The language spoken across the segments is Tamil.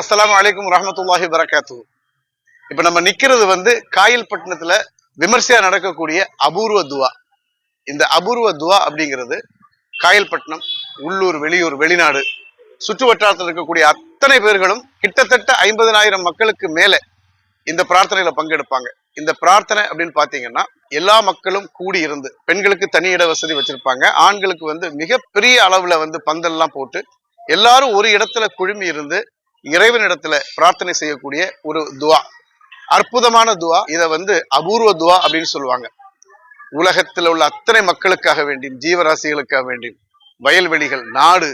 அஸ்ஸலாமு வலைக்கம் ரஹமத்துல்லாஹி வரகாத்து இப்போ நம்ம நிக்கிறது வந்து காயல்பட்டினத்துல விமர்சையா நடக்கக்கூடிய அபூர்வ துவா. இந்த அபூர்வ துவா அப்படிங்கிறது காயல்பட்டினம் உள்ளூர் வெளியூர் வெளிநாடு சுற்று வட்டாரத்தில் இருக்கக்கூடிய அத்தனை பேர்களும் கிட்டத்தட்ட ஐம்பதனாயிரம் மக்களுக்கு மேல இந்த பிரார்த்தனையில பங்கெடுப்பாங்க. இந்த பிரார்த்தனை அப்படின்னு பாத்தீங்கன்னா எல்லா மக்களும் கூடி இருந்து பெண்களுக்கு தனி இட வசதி வச்சிருப்பாங்க. ஆண்களுக்கு வந்து மிகப்பெரிய அளவுல வந்து பந்தல்லாம் போட்டு எல்லாரும் ஒரு இடத்துல குழுமி இருந்து இறைவனிடத்துல பிரார்த்தனை செய்யக்கூடிய ஒரு துவா அற்புதமான துவா இதை வந்து அபூர்வ துவா அப்படின்னு சொல்லுவாங்க. உலகத்தில் உள்ள அத்தனை மக்களுக்காக வேண்டியும் ஜீவராசிகளுக்காக வேண்டியும் வயல்வெளிகள் நாடு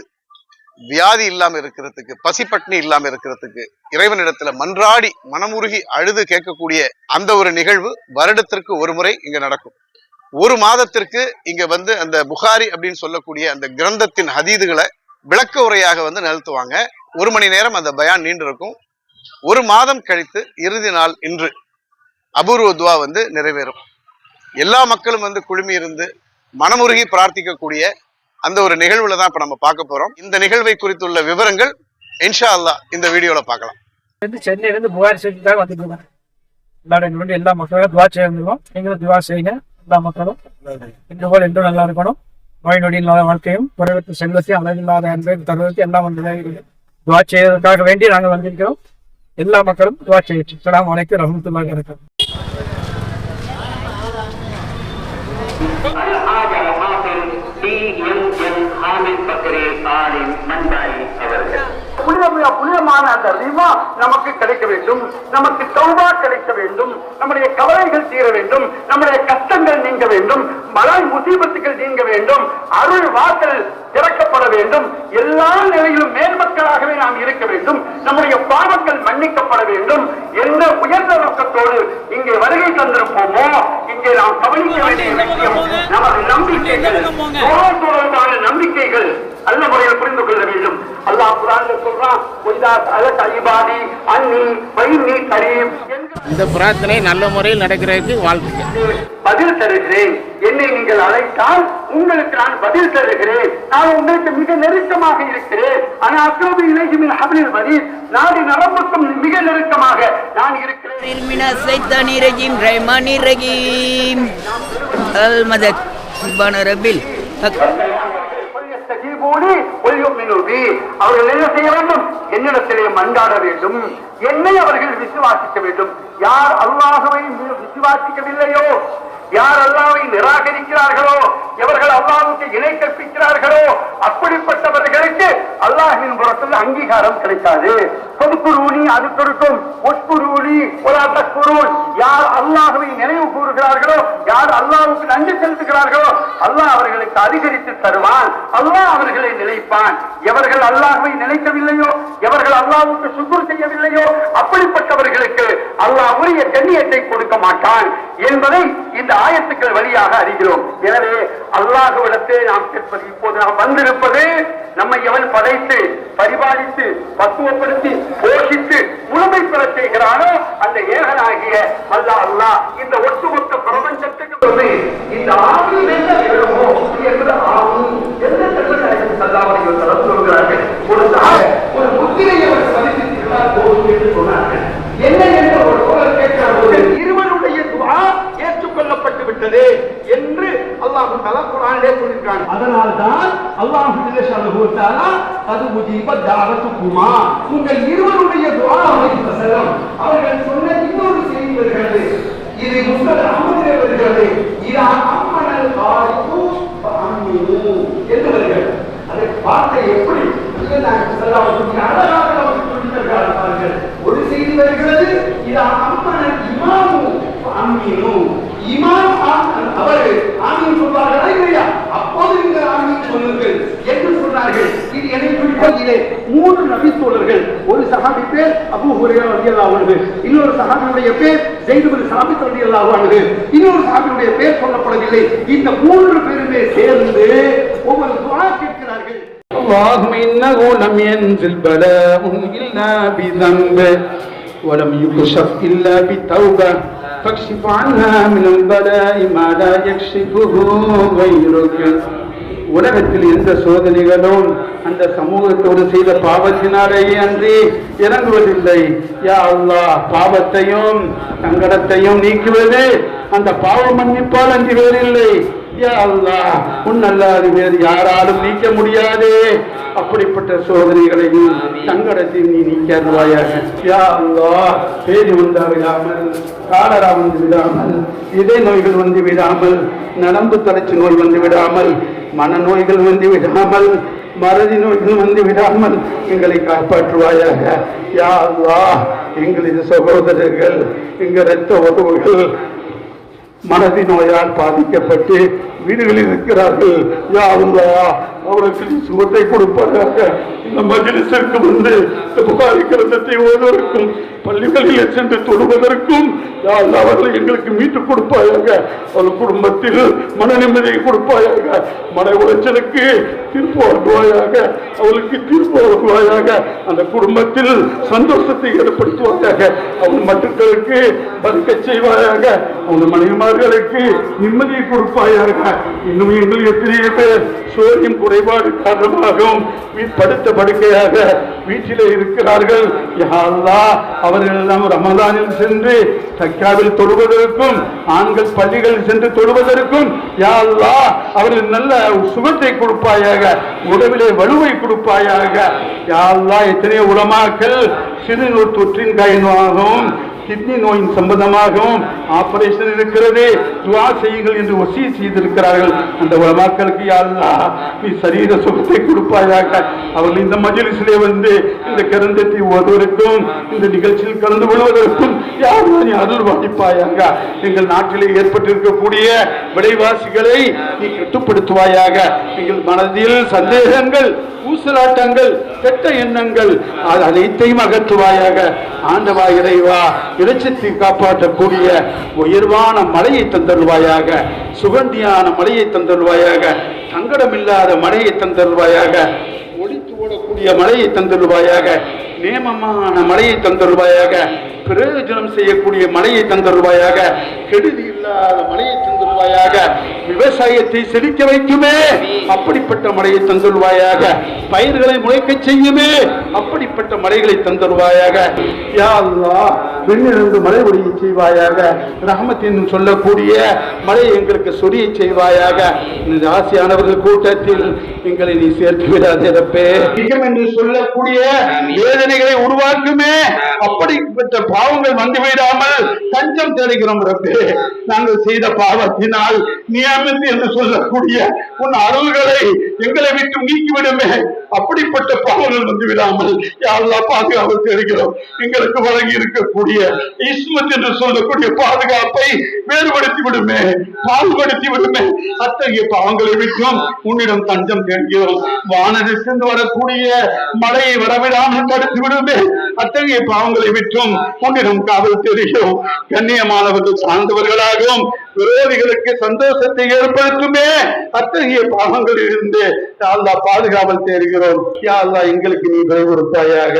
வியாதி இல்லாம இருக்கிறதுக்கு பசிப்பட்டினி இல்லாம இருக்கிறதுக்கு இறைவனிடத்துல மன்றாடி மனமுருகி அழுது கேட்கக்கூடிய அந்த ஒரு நிகழ்வு வருடத்திற்கு ஒரு முறை இங்க நடக்கும். ஒரு மாதத்திற்கு இங்க வந்து அந்த புகாரி அப்படின்னு சொல்லக்கூடிய அந்த கிரந்தத்தின் ஹதீதுகளை விளக்க உரையாக வந்து நிகழ்த்துவாங்க. ஒரு மணி நேரம் அந்த பயான் நீண்டிருக்கும். ஒரு மாதம் கழித்து இறுதி நாள் இன்று அபூர்வ துவா வந்து நிறைவேறும். எல்லா மக்களும் வந்து குழுமி இருந்து மனமுருகி பிரார்த்திக்கக்கூடிய அந்த ஒரு நிகழ்வுல தான் இப்ப நம்ம பார்க்க போறோம். இந்த நிகழ்வை குறித்துள்ள விவரங்கள் இன்ஷா அல்லாஹ் இந்த வீடியோல பார்க்கலாம். வந்து சென்னையிலேருந்து புகாரி செய்திக்காக வந்துருக்கோம். எல்லாரும் எங்க எல்லா மக்களும் துவா செய்யிருந்தோம் நீங்களும் துவா செய்யுங்க எல்லா மக்களும். இந்த போல் என்றும் நல்லா இருக்கணும்? நோய் நொடி இல்லாத வாழ்க்கையும் குறைவற்ற செல்வத்தையும் அளவில்லாத அன்பையும் தருவதற்கு எல்லாம் வந்து துவா செய்வதற்காக வேண்டி நாங்கள் வந்திருக்கிறோம். எல்லா மக்களும் துவா செய்யட்டும். சலாம் வலைக்கும் ரஹமத்துல்லாஹி இருக்கிறோம் புனிதமான அந்த ரிமா நமக்கு கிடைக்க வேண்டும். நமக்கு தௌபா கிடைக்க வேண்டும். நம்முடைய கவலைகள் தீர வேண்டும். நம்முடைய கஷ்டங்கள் நீங்க வேண்டும். மலை முசீபத்துகள் நீங்க வேண்டும். அருள் வாசல் திறக்கப்பட வேண்டும். எல்லா நிலையிலும் மேல்மக்களாகவே நாம் இருக்க வேண்டும். நம்முடைய பாவங்கள் மன்னிக்கப்பட வேண்டும். என்ற உயர்ந்த நோக்கத்தோடு இங்கே வருகை தந்திருப்போமோ இங்கே நாம் கவனிக்க வேண்டிய விஷயம் நமது நம்பிக்கைகள். நம்பிக்கைகள். நல்ல முறையில் புரிந்து கொள்ள வேண்டும். அல்லாஹ் குரான் சொல்றான் அன்னி பயிர்னி கரீம் இந்த பிரார்த்தனை நல்ல முறையில் நடக்கிறதுக்கு வாழ்த்துக்கள். பதில் தருகிறேன். என்னை நீங்கள் அழைத்தால் உங்களுக்கு நான் பதில் தருகிறேன். நான் உங்களுக்கு மிக நெருக்கமாக இருக்கிறேன். ஆனால் அக்ரோபி இளைஞமின் ஹபரில் வரி நாடு நரம்புக்கும் மிக நெருக்கமாக நான் இருக்கிறேன். ரஹீம். அல் மதக் சுபான ரபில். பொழுது அவர்கள் என்ன செய்ய வேண்டும்? என்னிடத்திலே மண்டாட வேண்டும். என்னை அவர்கள் விசுவாசிக்க வேண்டும். யார் அல்லாகவை விசுவாசிக்கவில்லையோ யார் அல்லாவை நிராகரிக்கிறார்களோ எவர்கள் அல்லாவுக்கு இணை கற்பிக்கிறார்களோ அப்படிப்பட்டவர்களுக்கு அல்லாஹின் புறத்தில் அங்கீகாரம் கிடைக்காது. பொதுக்குருணி அது கொடுக்கும். ஒட்குருணி ஒலாத்தக்குருள் யார் அல்லாஹுவை நினைவு கூறுகிறார்களோ யார் அல்லாவுக்கு நன்றி செலுத்துகிறார்களோ அல்லாஹ் அவர்களுக்கு அதிகரித்து தருவான். அல்லாஹ் அவர்களை நினைப்பான் எவர்கள் அல்லாஹ்வை நினைக்கவில்லையோ எவர்கள் அல்லாவுக்கு சுக்குர் செய்ய உரிய கண்ணியத்தை கொடுக்க மாட்டான் என்பதை இந்த ஆயத்துக்கள் வழியாக அறிகிறோம். எனவே அல்லாஹுவிடத்தை நாம் கேட்பது இப்போது நாம் வந்திருப்பது நம்மை எவன் படைத்து பரிபாலித்து பக்குவப்படுத்தி போஷித்து முழுமை பெற செய்கிறானோ அந்த ஏகனாகிய அல்லா அல்லா இந்த ஒட்டுமொத்த பிரபஞ்சத்துக்கு வந்து இந்த ஆவி என்ன வேணுமோ என்பது ஆவி எந்த செல்வன் சல்லாவுடைய சொல்கிறார்கள். ஒரு ஒரு முத்திரையை அவர் பதித்திருக்கிறார் போதும் என்று சொன்னார்கள். என்ன என்ற ஒரு தோழர் கேட்கிற போது இருவருடைய துவா ஏற்றுக்கொள்ளப்பட்டு விட்டது என்று அல்லாஹ் தலா குரானிலே சொல்லியிருக்காங்க. அதனால் தான் அல்லாஹு ஜல்லஷானுஹு அது முஜீப தாவத்துக்குமா. உங்கள் இருவருடைய துவா அவர்கள் சொன்ன இன்னொரு செய்தி வருகிறது. இது முஸ்லிம் அஹமதிலே வருகிறது. இது அம்மனல் வாய்ப்பு என்று வருகிறது. அதை வார்த்தை எப்படி அழகாக பாருங்கள். ஒரு செய்தி வருகிறது. இது அம்மனல் இமாமு அம்மீனு இமாம் ஆம் அவர்கள் ஆமீன் சொல்வார்களா இல்லையா அப்போது நீங்கள் ஆமீன் சொல்லுங்கள் என்று சொன்னார்கள் இது என்னை குறிப்பதிலே மூன்று நபி தோழர்கள் ஒரு சஹாபி பேர் அபூ ஹுரைரா ரலியல்லாஹு அன்ஹு இன்னொரு சஹாபியுடைய பேர் ஸைத் பின் சாபித் ரலியல்லாஹு அன்ஹு இன்னொரு சஹாபியுடைய பேர் சொல்லப்படவில்லை இந்த மூன்று பேருமே சேர்ந்து ஒவ்வொரு துஆ கேட்கிறார்கள் اللهم إنه لم ينزل بلاء إلا بذنب ولم يكشف إلا بتوبة فاكشف عنا من البلاء ما لا يكشفه غيرك உலகத்தில் எந்த சோதனைகளும் அந்த சமூகத்தோடு செய்த பாவத்தினாலேயே அன்றி இறங்குவதில்லை யா அல்லாஹ் பாவத்தையும் சங்கடத்தையும் நீக்குவது அந்த பாவ மன்னிப்பால் அன்றி வேறில்லை யா அல்லாஹ் உன்னல்லாது வேறு யாராலும் நீக்க முடியாதே. அப்படிப்பட்ட சோதனைகளையும் சங்கடத்தையும் நீ நீக்க யா அல்லா பேதி விடாமல் காலரா வந்து விடாமல் இதய நோய்கள் வந்து விடாமல் நரம்பு தளர்ச்சி நோய் வந்து விடாமல் மனநோய்கள் வந்து விடாமல் மறதி நோய்கள் வந்து விடாமல் எங்களை காப்பாற்றுவாயாக. யா அல்லா எங்களது சகோதரர்கள் எங்கள் இரத்த உறவுகள் மனதி நோயால் பாதிக்கப்பட்டு வீடுகளில் இருக்கிறார்கள். யா அல்லாஹ் அவர்களுக்கு சுகத்தை கொடுப்பதாக இந்த மஜிலிசிற்கு வந்து புகாரி கிரந்தத்தை ஓதுவதற்கும் பள்ளிகளில் சென்று தொழுவதற்கும் அவர்களை எங்களுக்கு மீட்டுக் கொடுப்பாயாக. அவர் குடும்பத்தில் மன நிம்மதியை கொடுப்பாயாக. மன உளைச்சலுக்கு தீர்ப்பு வழங்குவாயாக அவளுக்கு தீர்ப்பு வழங்குவாயாக அந்த குடும்பத்தில் சந்தோஷத்தை ஏற்படுத்துவாயாக. அவன் மக்களுக்கு பதுக்க செய்வாயாக. அவன் மனைவிமார்களுக்கு நிம்மதியை கொடுப்பாயாக. இன்னும் எங்கள் எத்தனையோ பேர் சோரியம் குறைபாடு காரணமாகவும் படுத்த படுக்கையாக வீட்டிலே இருக்கிறார்கள். யாரா அவர்கள் எல்லாம் ரமதானில் சென்று சக்காவில் தொழுவதற்கும் ஆண்கள் பள்ளிகளில் சென்று தொழுவதற்கும் யாரா அவர்கள் நல்ல சுகத்தை கொடுப்பாயாக உடவிலே வலுவை கொடுப்பாயாக. யாரா எத்தனை எத்தனையோ சிறுநூர் தொற்றின் காரணமாகவும் கிட்னி நோயின் சம்பந்தமாகவும் ஆபரேஷன் இருக்கிறது துவா செய்யுங்கள் என்று ஒசி செய்திருக்கிறார் இருக்கிறார்கள் அந்த உலமாக்களுக்கு யாருலா நீ சரீர சுகத்தை கொடுப்பாயாக. அவர்கள் இந்த மஜிலிசிலே வந்து இந்த கிரந்தத்தை ஓதுவதற்கும் இந்த நிகழ்ச்சியில் கலந்து கொள்வதற்கும் யாரும் நீ அருள் வாய்ப்பாயாக? எங்கள் நாட்டிலே ஏற்பட்டிருக்கக்கூடிய விலைவாசிகளை நீ கட்டுப்படுத்துவாயாக. எங்கள் மனதில் சந்தேகங்கள் ஊசலாட்டங்கள் கெட்ட எண்ணங்கள் அது அனைத்தையும் அகற்றுவாயாக. ஆண்டவா இறைவா இறைச்சத்தை காப்பாற்றக்கூடிய உயர்வான மலையை தந்தருவாயாக சுகண்டியான மழையை தந்தருவாயாக சங்கடமில்லாத மழையை தந்தருவாயாக ஒளித்து ஓடக்கூடிய மழையை தந்தருவாயாக நேமமான மழையை தந்தருவாயாக பிரயோஜனம் செய்யக்கூடிய மழையை தந்தருவாயாக கெடுதி இல்லாத மழையை தந்தருவாயாக விவசாயத்தை செழிக்க வைக்குமே. அப்படிப்பட்ட மழையை தந்தருவாயாக பயிர்களை முளைக்க செய்யுமே. அப்படிப்பட்ட மழைகளை தந்தருவாயாக யா அல்லாஹ் விண்ணிலிருந்து மழை ஒளியை செய்வாயாக ரஹமத்தின் சொல்லக்கூடிய மழை எங்களுக்கு சொரிய செய்வாயாக. இந்த ஆசையானவர்கள் கூட்டத்தில் எங்களை நீ சேர்த்து விடாதிருப்பே என்று சொல்லக்கூடிய வேதனைகளை உருவாக்குமே. அப்படிப்பட்ட பாவங்கள் வந்து விடாமல் தஞ்சம் தேடுகிறோம் ரப்பே. நாங்கள் செய்த பாவத்தினால் நியமித்து என்று சொல்லக்கூடிய உன் அருள்களை எங்களை விட்டு நீக்கிவிடுமே. அப்படிப்பட்ட பாவங்கள் வந்து விடாமல் யாரெல்லாம் பாதுகாப்பு தெரிகிறோம். எங்களுக்கு வழங்கி இருக்கக்கூடிய இஸ்மத் என்று சொல்லக்கூடிய பாதுகாப்பை வேறுபடுத்தி விடுமே. பாகுபடுத்தி விடுமே. அத்தகைய பாவங்களை விட்டும் உன்னிடம் தஞ்சம் தேடுகிறோம். வானத்திலிருந்து வரக்கூடிய மழையை வரவிடாமல் தடுத்து விடுமே. அத்தகைய பாவங்களை விட்டும் உன்னிடம் காவல் தெரிகிறோம். கண்ணியமானவர்கள் சார்ந்தவர்களாகவும் விரோதிகளுக்கு சந்தோஷத்தை ஏற்படுத்துமே. அத்தகைய பாவங்களில் இருந்து அல்லா பாதுகாவல் தேடுகிறோம். யாழ்லா எங்களுக்கு நீ விளைவுறுப்பாயாக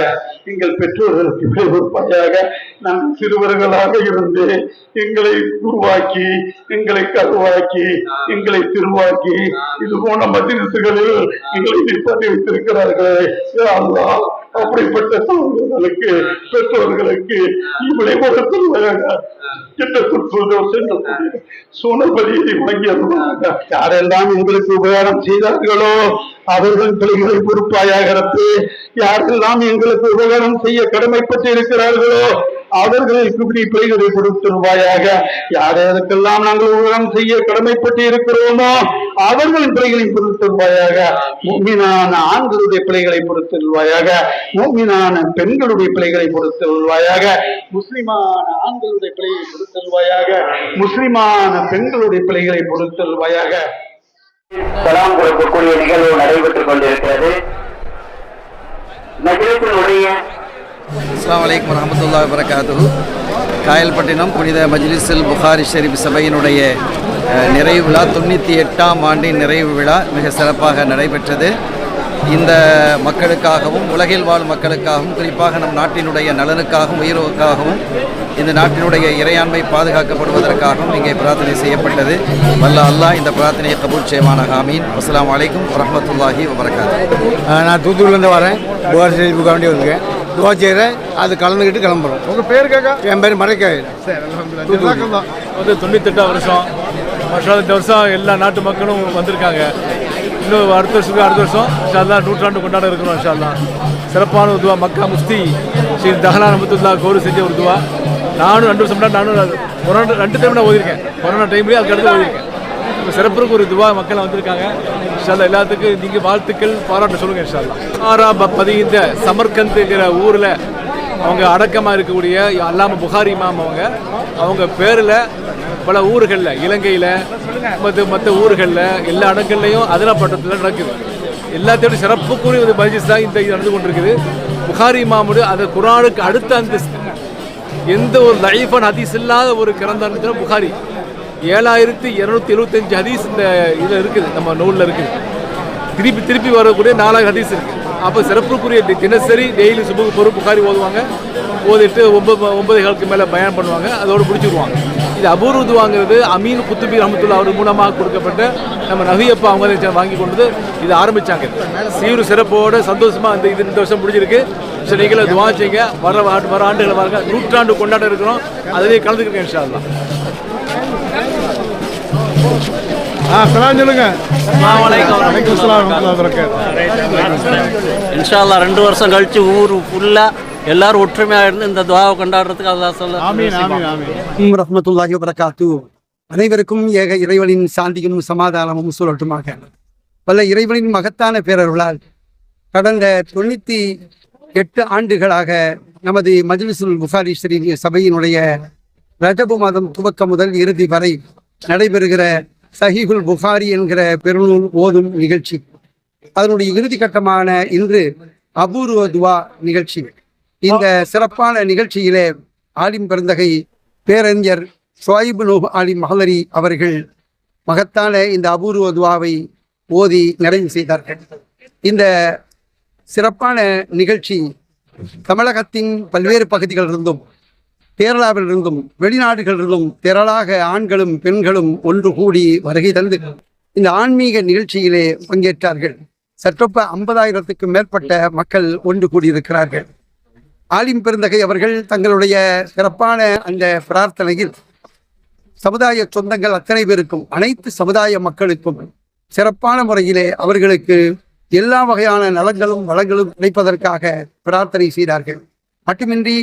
எங்கள் பெற்றோர்களுக்கு விளைவுறுப்பாயாக நாங்கள் சிறுவர்களாக இருந்து எங்களை உருவாக்கி எங்களை கருவாக்கி எங்களை திருவாக்கி இது போன்ற மதிசுகளில் எங்களை நிப்பாட்டி வைத்திருக்கிறார்களே அல்லா அப்படிப்பட்ட சகோதரர்களுக்கு பெற்றோர்களுக்கு இவளை சோனபதியை யாரெல்லாம் உங்களுக்கு உபகாரம் செய்தார்களோ அவர்கள் பிள்ளைகளை பொறுப்பாயாக. யாரெல்லாம் எங்களுக்கு உபகாரம் செய்ய கடமைப்பட்டு இருக்கிறார்களோ அவர்களுக்கு இப்படி பிள்ளைகளை கொடுத்துருவாயாக யார் யாருக்கெல்லாம் நாங்கள் உபகாரம் செய்ய கடமைப்பட்டு இருக்கிறோமோ அவர்களின் பிள்ளைகளை கொடுத்துருவாயாக மூமினான ஆண்களுடைய பிள்ளைகளை கொடுத்துருவாயாக மூமினான பெண்களுடைய பிள்ளைகளை கொடுத்துருவாயாக முஸ்லிமான ஆண்களுடைய பிள்ளைகளை கொடுத்துருவாயாக முஸ்லிமான பெண்களுடைய பிள்ளைகளை கொடுத்துருவாயாக சலாம் கொடுக்கக்கூடிய நிகழ்வு நடைபெற்றுக் கொண்டிருக்கிறது. நகரத்தினுடைய அஸ்லாம் வலைக்கம் வரமத்துல்லா வரகாத்து காயல்பட்டினம் புனித மஜ்லிஸில் புகாரி ஷெரீப் சபையினுடைய நிறைவு விழா தொண்ணூற்றி எட்டாம் ஆண்டின் நிறைவு விழா மிக சிறப்பாக நடைபெற்றது. இந்த மக்களுக்காகவும் உலகில் வாழும் மக்களுக்காகவும் குறிப்பாக நம் நாட்டினுடைய நலனுக்காகவும் உயர்வுக்காகவும் இந்த நாட்டினுடைய இறையாண்மை பாதுகாக்கப்படுவதற்காகவும் இங்கே பிரார்த்தனை செய்யப்பட்டது. வல்ல அல்லாஹ் இந்த பிரார்த்தனையை கபூல் செய்வானாக. ஆமீன். அஸ்ஸலாமு அலைக்கும் வரஹ்மத்துல்லாஹி வபரகாத்து நான் தூத்துக்குடிலேருந்து வரேன். புகார் செய்தி புக்க வேண்டி வந்திருக்கேன் துவா செய்கிறேன் அது கலந்துக்கிட்டு கிளம்புறோம். உங்கள் பேர் கேட்கா என் பேர் மறைக்காய் சரி தொண்ணூத்தெட்டாம் வருஷம். வருஷம் இந்த வருஷம் எல்லா நாட்டு மக்களும் வந்திருக்காங்க. இன்னும் அடுத்த வருஷத்துக்கு அடுத்த வருஷம் இன்ஷால்லா நூற்றாண்டு கொண்டாட இருக்கிறோம் இன்ஷால்லா சிறப்பான உருதுவா மக்கா முஸ்தி ஸ்ரீ தஹலா நமத்துல்லா கௌரவ செஞ்ச உருதுவா நானும் ரெண்டு வருஷம் நானும் கொரோனா ரெண்டு டைம் நான் ஓதிருக்கேன். கொரோனா டைம்லேயே அதுக்கு அடுத்து ஓதிருக்கேன். இப்போ சிறப்புக்கு ஒரு துவா மக்கள் வந்திருக்காங்க. இன்ஷால்லா எல்லாத்துக்கும் நீங்கள் வாழ்த்துக்கள் பாராட்டு சொல்லுங்கள் இன்ஷால்லா ஆறா பதிந்த சமர்கந்துங்கிற ஊரில் அவங்க அடக்கமாக இருக்கக்கூடிய அல்லாம புகாரி மாம் அவங்க. அவங்க பேரில் பல ஊர்களில் இலங்கையில் மற்ற மற்ற ஊர்களில் எல்லா இடங்கள்லையும் அதிரப்பட்டத்தில் நடக்குது. எல்லாத்தையும் சிறப்புக்குரிய ஒரு மஜிஸ் தான் இந்த இது நடந்து கொண்டிருக்குது. புகாரி மாமுடு அது குரானுக்கு அடுத்த அந்த எந்த ஒரு லைஃபான ஹதீஸ் இல்லாத ஒரு கிரந்தான புகாரி. ஏழாயிரத்தி இரநூத்தி எழுபத்தஞ்சு ஹதீஸ் இந்த இதில் இருக்குது நம்ம நூலில் இருக்குது. திருப்பி திருப்பி வரக்கூடிய நாலாயிரம் ஹதீஸ் இருக்குது அப்போ சிறப்புக்குரிய தினசரி டெய்லி சுபுக்கு பொறு புகாரி ஓதுவாங்க. ஓதிட்டு ஒன்பது ஒன்பது காலுக்கு மேலே பயணம் பண்ணுவாங்க. அதோடு பிடிச்சிருவாங்க இது அபூர்வதுவாங்கிறது அமீன் குத்துபி ரஹமத்துல்லா அவர் மூலமாக கொடுக்கப்பட்ட நம்ம நவியப்பா அவங்க வாங்கி கொண்டு வந்து ஆரம்பித்தாங்க ஆரம்பிச்சாங்க. சீரு சிறப்போடு சந்தோஷமாக இந்த இது இந்த வருஷம் பிடிச்சிருக்கு சரி நீங்களும் துவா செய்யுங்க. வர வர ஆண்டுகளை பாருங்கள் நூற்றாண்டு கொண்டாட இருக்கிறோம். அதிலே கலந்துக்கிறேன் இன்ஷா ஆ சலாம் சொல்லுங்க. இன்ஷால்லா ரெண்டு வருஷம் கழிச்சு ஊர் ஃபுல்லாக எல்லாரும் ஒற்றுமையாக இருந்து இந்த துவாவை கொண்டாடுறதுக்கு அல்லா சொல்ல. ஆமீன் ஆமீன் ஆமீன். ரஹமத்துல்லாஹி வபரகாத்து அனைவருக்கும் ஏக இறைவனின் சாந்தியும் சமாதானமும் சொல்லட்டுமாக வல்ல இறைவனின் மகத்தான பேரருளால் கடந்த தொண்ணூற்றி எட்டு ஆண்டுகளாக நமது மஜ்லிசுல் புகாரி ஷரீஃப் சபையினுடைய ரஜபு மாதம் துவக்கம் முதல் இறுதி வரை நடைபெறுகிற சஹீஹுல் புகாரி என்கிற பெருநூல் ஓதும் நிகழ்ச்சி. அதனுடைய இறுதி கட்டமான இன்று அபூர்வ துவா நிகழ்ச்சி. இந்த சிறப்பான நிகழ்ச்சியிலே ஆலிம் பெருந்தகை பேரறிஞர் சுவாயிபு நூ ஆலிம் மஹலரி அவர்கள் மகத்தான இந்த அபூர்வ துவாவை ஓதி நிறைவு செய்தார்கள். இந்த சிறப்பான நிகழ்ச்சி தமிழகத்தின் பல்வேறு பகுதிகளிலிருந்தும் கேரளாவிலிருந்தும் வெளிநாடுகளிலிருந்தும் திரளாக ஆண்களும் பெண்களும் ஒன்று கூடி வருகை தந்து இந்த ஆன்மீக நிகழ்ச்சியிலே பங்கேற்றார்கள். சற்றொப்ப ஐம்பதாயிரத்துக்கும் மேற்பட்ட மக்கள் ஒன்று கூடியிருக்கிறார்கள். ஆலிம் பெருந்தகை அவர்கள் தங்களுடைய சிறப்பான அந்த பிரார்த்தனையில் சமுதாய சொந்தங்கள் அத்தனை பேருக்கும் அனைத்து சமுதாய மக்களுக்கும் சிறப்பான முறையிலே அவர்களுக்கு எல்லா வகையான நலங்களும் வளங்களும் கிடைப்பதற்காக பிரார்த்தனை செய்தார்கள். மட்டுமின்றி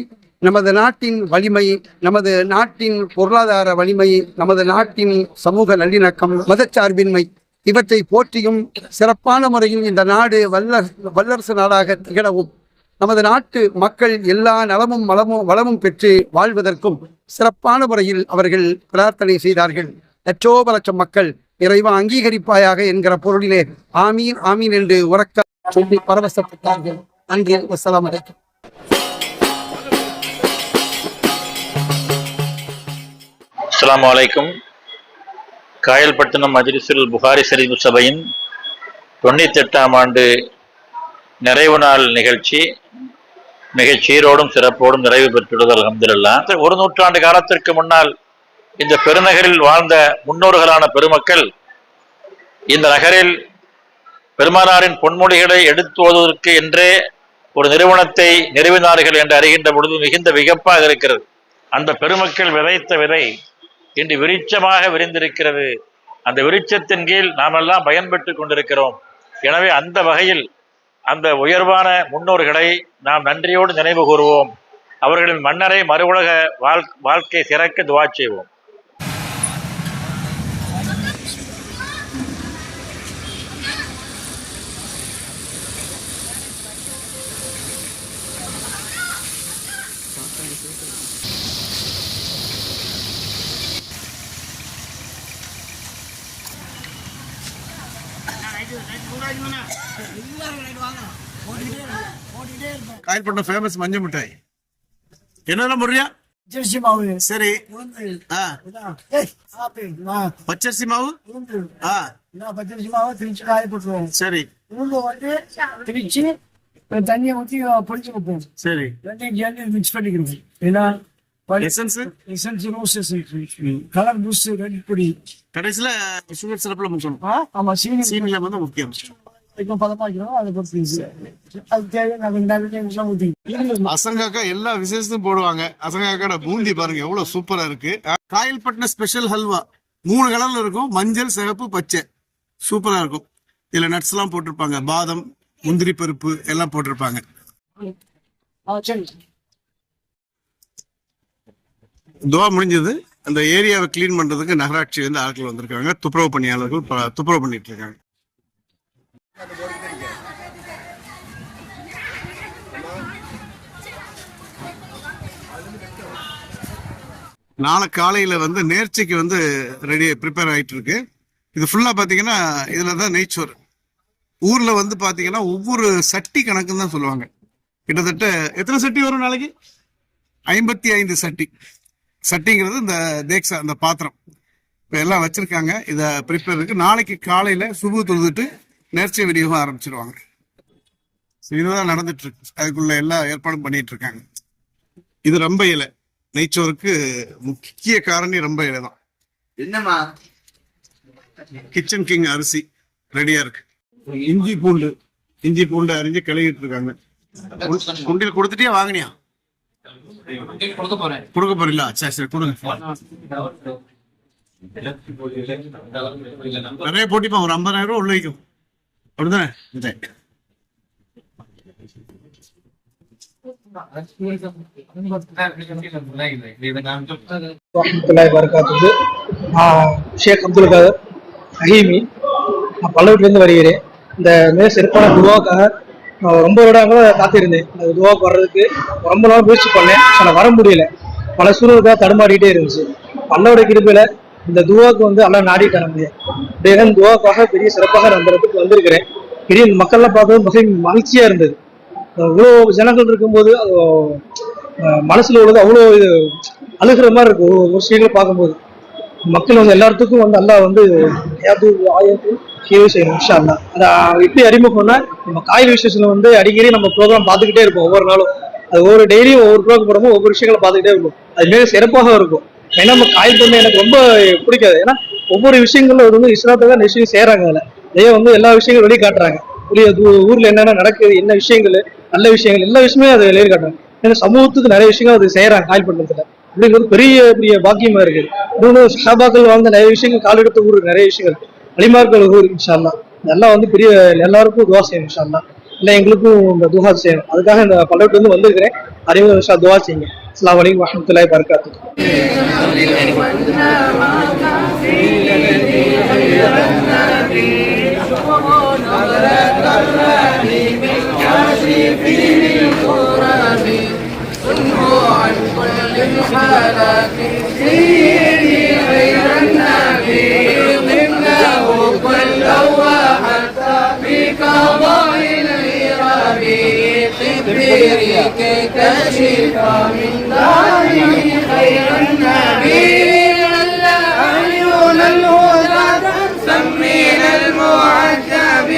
நமது நாட்டின் வலிமை நமது நாட்டின் பொருளாதார வலிமை நமது நாட்டின் சமூக நல்லிணக்கம் மதச்சார்பின்மை இவற்றை போற்றியும் சிறப்பான முறையில் இந்த நாடு வல்ல வல்லரசு நாடாக திகழவும். நமது நாட்டு மக்கள் எல்லா நலமும் வளமும் வளமும் பெற்று வாழ்வதற்கும் சிறப்பான முறையில் அவர்கள் பிரார்த்தனை செய்தார்கள். லட்சோப லட்சம் மக்கள் இறைவா அங்கீகரிப்பாயாக என்கிற பொருளிலே ஆமீன் ஆமீன் என்று உறக்க சொல்லி பரவசப்பட்டார்கள். நன்றி வசலாம் அலைக்கும். அஸ்லாம் அலைக்கும். காயல்பட்டினம் மஜ்லிஸுல் புகாரி செறிவு சபையின் தொண்ணூத்தி எட்டாம் ஆண்டு நிறைவு நாள் நிகழ்ச்சி. மிகச் சீரோடும் சிறப்போடும் நிறைவு பெற்றுள்ளது அல்ஹம்துலில்லாஹ். ஒரு நூற்றாண்டு காலத்திற்கு முன்னால் இந்த பெருநகரில் வாழ்ந்த முன்னோர்களான பெருமக்கள் இந்த நகரில் பெருமானாரின் பொன்மொழிகளை எடுத்துவதற்கு என்றே ஒரு நிறுவனத்தை நிறுவினார்கள் என்று அறிகின்ற பொழுது மிகுந்த விகப்பாக இருக்கிறது. அந்த பெருமக்கள் விதைத்த விதை இன்று விருட்சமாக விரிந்திருக்கிறது. அந்த விருட்சத்தின் கீழ் நாமெல்லாம் பயன்பெற்று கொண்டிருக்கிறோம். எனவே அந்த வகையில் அந்த உயர்வான முன்னோர்களை நாம் நன்றியோடு நினைவு கூறுவோம். அவர்களின் மன்னரை மறு வாழ் வாழ்க்கை சிறக்க துவா செய்வோம். காயல்பட்டினம் ஃபேமஸ் மஞ்சள் மிட்டாய். என்னென்ன முறையா ஜெர்சி மாவு. சரி. பச்சரிசி மாவு? பத்து நிமிஷமாவே திரிச்சு காய போட்டுருவோம். சரி. உளுந்து வந்து திரிச்சு தண்ணியை ஊற்றி பொடிச்சு வைப்போம் சரி. ரெண்டையும் சேர்ந்து மிக்ஸ் பண்ணிக்கிறோம். ஏன்னா கலர் பூஸ்ட் ரெட் பொடி. கடைசியில சுகர் சிறப்புல முக்கணும் ஆ, ஆமா சீனி சீனில வந்து முக்கியம். இப்போ பதமாக்கிறோம் அதை பொறுத்து அசங்காக்கா எல்லா விசேஷத்தும் போடுவாங்க. அசங்காக்கோட பூந்தி பாருங்க எவ்வளவு சூப்பரா இருக்கு. காயல்பட்டின ஸ்பெஷல் ஹல்வா மூணு கலர்ல இருக்கும். மஞ்சள் சிகப்பு பச்சை. சூப்பரா இருக்கும். இதுல நட்ஸ் எல்லாம் போட்டிருப்பாங்க. பாதம் முந்திரி பருப்பு எல்லாம் போட்டிருப்பாங்க. சரி. துவா முடிஞ்சது. அந்த ஏரியாவை க்ளீன் பண்றதுக்கு நகராட்சி வந்து ஆட்கள் வந்திருக்காங்க. துப்புரவு பணியாளர்கள் துப்புரவு பண்ணிட்டு இருக்காங்க நாளை காலையில வந்து நேர்ச்சிக்கு வந்து ரெடி ப்ரிப்பேர் ஆயிட்டு இருக்கு இது ஃபுல்லா பாத்தீங்கன்னா இதுல தான் நெய்ச்சோறு ஊர்ல வந்து பாத்தீங்கன்னா ஒவ்வொரு சட்டி கணக்குன்னு தான் சொல்லுவாங்க. கிட்டத்தட்ட எத்தனை சட்டி வரும் நாளைக்கு? ஐம்பத்தி ஐந்து சட்டி. சட்டிங்கிறது இந்த தேக்ஸா அந்த பாத்திரம். இப்போ எல்லாம் வச்சிருக்காங்க. இதை ப்ரிப்பேர் இருக்கு. நாளைக்கு காலையில சுபு தொழுதுட்டு நேர்ச்சி விநியோகம் ஆரம்பிச்சிருவாங்க. இதுதான் நடந்துட்டு இருக்கு அதுக்குள்ள எல்லா ஏற்பாடும் பண்ணிட்டு இருக்காங்க இது ரொம்ப இலை. நெய்ச்சோருக்கு முக்கிய காரணி ரொம்ப இலை தான் என்னம்மா? கிச்சன் கிங் அரிசி. ரெடியா இருக்கு. இஞ்சி பூண்டு. இஞ்சி பூண்டு அரிஞ்சு கழுவிட்டு இருக்காங்க குண்டில் கொடுத்துட்டியா வாங்கினியா? கொடுக்க போறேன் போறீங்களா சரி சரி கொடுங்க நிறைய போட்டிப்பா ஒரு ஐம்பதாயிரம் ரூபா உள்ள வைக்கும் அப்படிதானே சரி. ஷேக் அப்துல் காதர் ரஹீமி நான் பல்லவட்டிலேருந்து வருகிறேன் இந்த மிக சிறப்பான துவாக்காக நான் ரொம்ப வருடங்கள காத்திருந்தேன். அந்த துவாக்கு வர்றதுக்கு ரொம்ப நாள் முயற்சி பண்ணேன். ஆனால் வர முடியல. பல சூழலுக்காக தடுமாறிட்டே இருந்துச்சு. பல்லவோட கிருப்பையில இந்த துவாக்கு வந்து எல்லாம் நாடிட்டான முடியாது அப்படியே துவாக்காக பெரிய சிறப்பாக நான் அந்த இடத்துக்கு வந்திருக்கிறேன். பெரிய மக்கள்லாம் பார்க்கறது மிக மகிழ்ச்சியா இருந்தது. இவ்வளோ ஜனங்கள் இருக்கும்போது அது, மனசுல உள்ளது அவ்வளோ இது அழுகிற மாதிரி இருக்கு ஒரு ஒரு விஷயங்களை பார்க்கும்போது. மக்கள் வந்து எல்லாத்துக்கும் வந்து நல்லா வந்து ஏது ஆயத்து ஹீரோ செய்யணும் இன்ஷா அல்லாஹ் அதை எப்படி அறிமுகம்னா நம்ம காயில் விசேஷத்தில் வந்து அடிக்கடி நம்ம ப்ரோக்ராம் பார்த்துக்கிட்டே இருப்போம் ஒவ்வொரு நாளும். அது ஒவ்வொரு டெய்லியும் ஒவ்வொரு ப்ரோக்ராம் போடும்போது ஒவ்வொரு விஷயங்களை பார்த்துக்கிட்டே இருக்கும் அது மிக சிறப்பாக இருக்கும். ஏன்னா நம்ம காயில் பண்ண எனக்கு ரொம்ப பிடிக்காது. ஏன்னா ஒவ்வொரு விஷயங்களும் அது வந்து இஸ்ராத்ததான் விஷயம் செய்கிறாங்க அதில். நிறைய வந்து எல்லா விஷயங்களும் வெளிக்காட்டுறாங்க. புரிய ஊரில் என்னென்ன நடக்குது என்ன விஷயங்கள் நல்ல விஷயங்கள் எல்லா விஷயமே அதை வெளியே காட்டுறாங்க ஏன்னா சமூகத்துக்கு நிறைய விஷயங்கள் அது செய்கிறாங்க காயில் பண்ணுறதுல அப்படிங்கிறது பெரிய பெரிய பாக்கியமா இருக்குது. இன்னொன்று ஷாபாக்கள் வாழ்ந்த நிறைய விஷயங்கள் காலெடுத்த ஊர் நிறைய விஷயங்கள். அலிமார்கள் ஊர் இன்ஷால்லா இதெல்லாம் வந்து பெரிய எல்லாருக்கும் துவா செய்யணும் இன்ஷால்லா இல்லை எங்களுக்கும் இந்த துவா செய்யணும். அதுக்காக இந்த பல்லவிட்டு வந்து வந்திருக்கிறேன். அறிமுக விஷயம் துவா செய்யுங்க. அஸ்லாம் வலைக்கம் வரமத்துல்லாய் الخير كي تشف من داره خير النبي. على عيون الهدى سمينا المعذب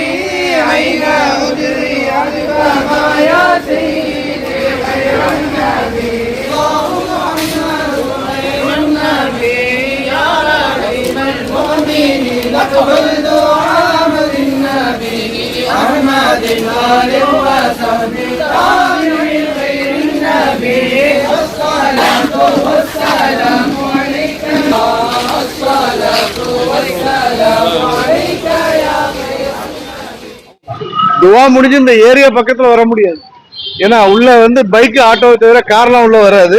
عين أدري عذبها يا سيدي خير النبي. اللهم محمد خير النبي. يا رحيم المؤمنين لك بالدعاء துவா முடிஞ்சு இந்த ஏரியா பக்கத்துல வர முடியாது. ஏன்னா உள்ள வந்து பைக் ஆட்டோ தவிர கார்லாம் உள்ள வராது.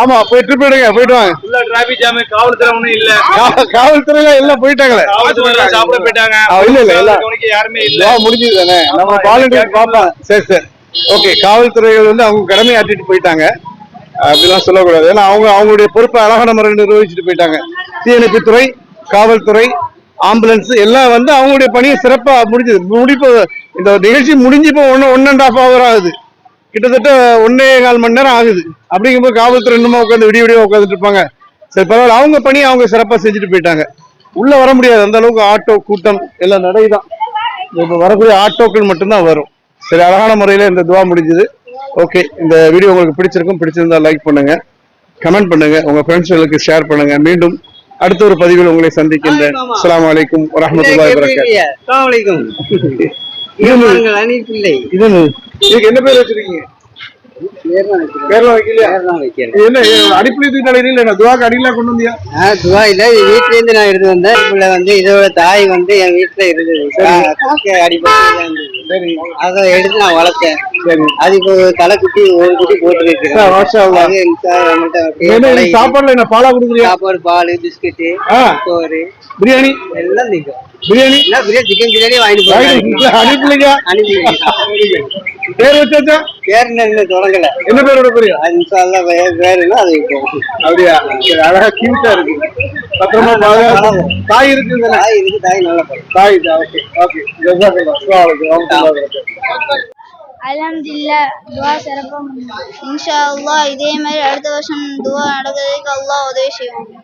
ஆமா போய் ட்ரிப் எடுங்க போயிட்டு வாங்க. டிராபிக் ஜாம் காவல்துறை இல்ல. காவல்துறையில எல்லாம் போயிட்டாங்களே. சாப்பிட போயிட்டாங்க. ஆ, இல்ல இல்ல இல்ல. யாருமே துவா முடிஞ்சது தானே? நம்ம வாலண்டியர் பாப்போம் சரி சரி. ஓகே காவல்துறைகள் வந்து அவங்க கடமை ஆட்டிட்டு போயிட்டாங்க. அப்படிலாம் சொல்லக்கூடாது. ஏன்னா அவங்க அவங்களுடைய பொறுப்பை அழகான முறையில் நிர்வகிச்சுட்டு போயிட்டாங்க. தீயணைப்பு துறை காவல்துறை ஆம்புலன்ஸ் எல்லாம் வந்து அவங்களுடைய பணியை சிறப்பா முடிஞ்சது. முடிப்பு இந்த நிகழ்ச்சி முடிஞ்சு இப்போ ஒன்று ஒன் அண்ட் ஆஃப் ஹவர் ஆகுது. கிட்டத்தட்ட ஒன்னே கால் மணி நேரம் ஆகுது. அப்படிங்கும்போது காவல்துறை இன்னுமா உட்காந்து விடிய விடிய உட்காந்துட்டு இருப்பாங்க. சரி பரவாயில்ல அவங்க பணி அவங்க சிறப்பா செஞ்சுட்டு போயிட்டாங்க. உள்ள வர முடியாது அந்த அளவுக்கு ஆட்டோ கூட்டம் எல்லாம் நடைதான். இப்போ வரக்கூடிய ஆட்டோக்கள் மட்டும்தான் வரும். சரி அழகான முறையில இந்த துவா முடிஞ்சது. ஓகே இந்த வீடியோ உங்களுக்கு பிடிச்சிருக்கும் பிடிச்சிருந்தா லைக் பண்ணுங்க. கமெண்ட் பண்ணுங்க. உங்க ஃப்ரெண்ட்ஸ்களுக்கு ஷேர் பண்ணுங்க. மீண்டும் அடுத்த ஒரு பதிவில் உங்களை சந்திக்கின்றேன். அஸ்ஸலாமு அலைக்கும் வரஹ்மத்துல்லாஹி வபரகாத்துஹு என்னது? இதுக்கு என்ன பேர் வச்சிருக்கீங்க? அடிப்படை இதோட தாய் வந்து என் வீட்டுல இருந்தது. சரி. அதை எடுத்து நான் வளர்த்தேன். அது இப்போ தலை குட்டி ஒரு குட்டி போட்டு ஆ, மாஷா அல்லாஹ். அது இன்ஷா நம்மள்ட்ட அப்படியே என்ன பழகி- இது சாப்பாடுல என்ன பாலா கொடுக்குறியா? சாப்பாடு பால் பிஸ்கட்டு. சோறு. பிரியாணி? எல்லாம் நீக்கும் பிரியாணி? பிரியாணி சிக்கன் பிரியாணி வாங்கிட்டு போறேன். அனுப்பலைங்க அனுப்பி பேர் வச்சாச்சா? பேர் என்ன தொடங்கல. என்ன பேரோட பெரிய அது இன்ஷா அல்லாஹ் வே- வேறுன்னா அது அப்படியா? அழகா கியூட்டா இருக்கு. பத்திரமா பாதுகாத்து தாய் இருக்கு தாய் இருக்கு தாய் நல்லா பழகும் தாய் ஓகே ஓகே. ஜஸாக்கல்லாஹ் அஸ்ஸலாமு அலைக்கும் வரஹ்மத்துல்லாஹி வபரகாத்துஹு அல்ஹம்துலில்லா துவா சிறப்பாக இன்ஷா அல்லாஹ் இதே மாதிரி